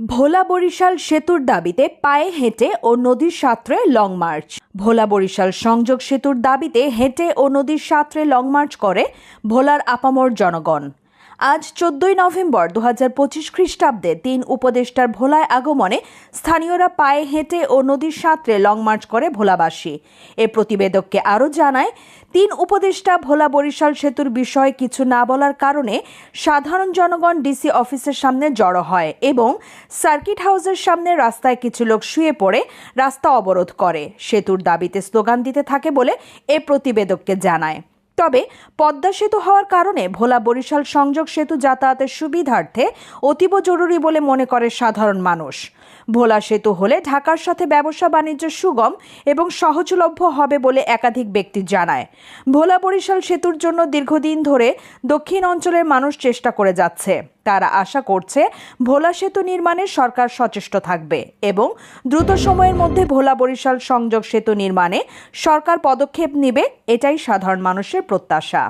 ভোলা বরিশাল সেতুর দাবিতে পায়ে হেঁটে ও নদীর সাঁতরে লং মার্চ। ভোলা বরিশাল সংযোগ সেতুর দাবিতে হেঁটে ও নদীর সাঁতরে লং মার্চ করে ভোলার আপামর জনগণ। আজ চোদ্দই নভেম্বর দু হাজার পঁচিশ খ্রিস্টাব্দে তিন উপদেষ্টার ভোলায় আগমনে স্থানীয়রা পায়ে হেঁটে ও নদীর সাঁতরে লং মার্চ করে ভোলাবাসী। এ প্রতিবেদককে আরও জানায়, তিন উপদেষ্টা ভোলা বরিশাল সেতুর বিষয়ে কিছু না বলার কারণে সাধারণ জনগণ ডিসি অফিসের সামনে জড়ো হয় এবং সার্কিট হাউসের সামনে রাস্তায় কিছু লোক শুয়ে পড়ে রাস্তা অবরোধ করে। সেতুর দাবিতে স্লোগান দিতে থাকে বলে এ প্রতিবেদককে জানায়। তবে পদ্মা সেতু হওয়ার কারণে ভোলা বরিশাল সংযোগ সেতু যাতায়াতের সুবিধার্থে অতীব জরুরি বলে মনে করে সাধারণ মানুষ। ভোলা সেতু হলে ঢাকার সাথে ব্যবসা বাণিজ্য সুগম এবং সহজলভ্য হবে বলে একাধিক ব্যক্তি জানায়। ভোলা বরিশাল সেতুর জন্য দীর্ঘদিন ধরে দক্ষিণ অঞ্চলের মানুষ চেষ্টা করে যাচ্ছে। তারা আশা করছে ভোলা সেতু নির্মাণে সরকার সচেষ্ট থাকবে এবং দ্রুত সময়ের মধ্যে ভোলা বরিশাল সংযোগ সেতু নির্মাণে সরকার পদক্ষেপ নেবে এটাই সাধারণ মানুষের প্রত্যাশা।